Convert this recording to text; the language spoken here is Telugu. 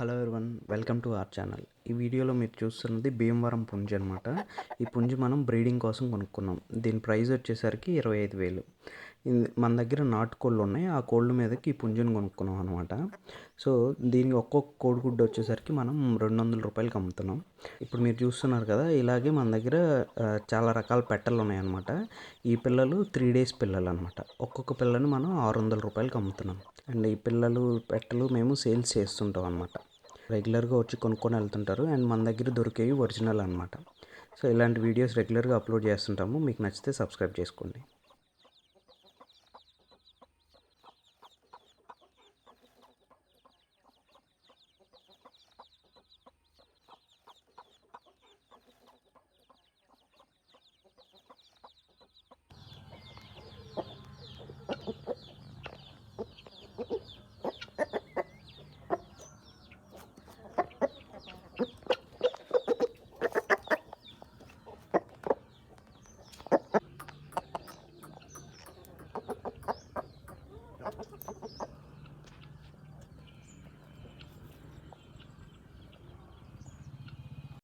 Hello everyone welcome to our channel. ఈ వీడియోలో మీరు చూస్తున్నది భీమవరం పుంజు అనమాట ఈ పుంజు మనం బ్రీడింగ్ కోసం కొనుక్కున్నాం. దీని ప్రైస్ వచ్చేసరికి ఇరవై ఐదు వేలు. మన దగ్గర నాటు కోళ్ళు ఉన్నాయి. ఆ కోళ్ళ మీదకి ఈ పుంజుని కొనుక్కున్నాం అనమాట సో దీనికి ఒక్కొక్క కోడిగుడ్డు వచ్చేసరికి మనం రెండు వందల రూపాయలకి అమ్ముతున్నాం. ఇప్పుడు మీరు చూస్తున్నారు కదా ఇలాగే మన దగ్గర చాలా రకాల పెట్టలు ఉన్నాయన్నమాట ఈ పిల్లలు త్రీ డేస్ పిల్లలు అనమాట ఒక్కొక్క పిల్లని మనం ఆరు వందల రూపాయలకి అమ్ముతున్నాం. అండ్ ఈ పిల్లలు పెట్టలు మేము సేల్స్ చేస్తుంటాం అనమాట రెగ్యులర్గా వచ్చి కొనుక్కొని వెళ్తుంటారు. అండ్ మన దగ్గర దొరికేవి ఒరిజినల్ అనమాట సో ఇలాంటి వీడియోస్ రెగ్యులర్గా అప్లోడ్ చేస్తుంటాము. మీకు నచ్చితే సబ్స్క్రైబ్ చేసుకోండి.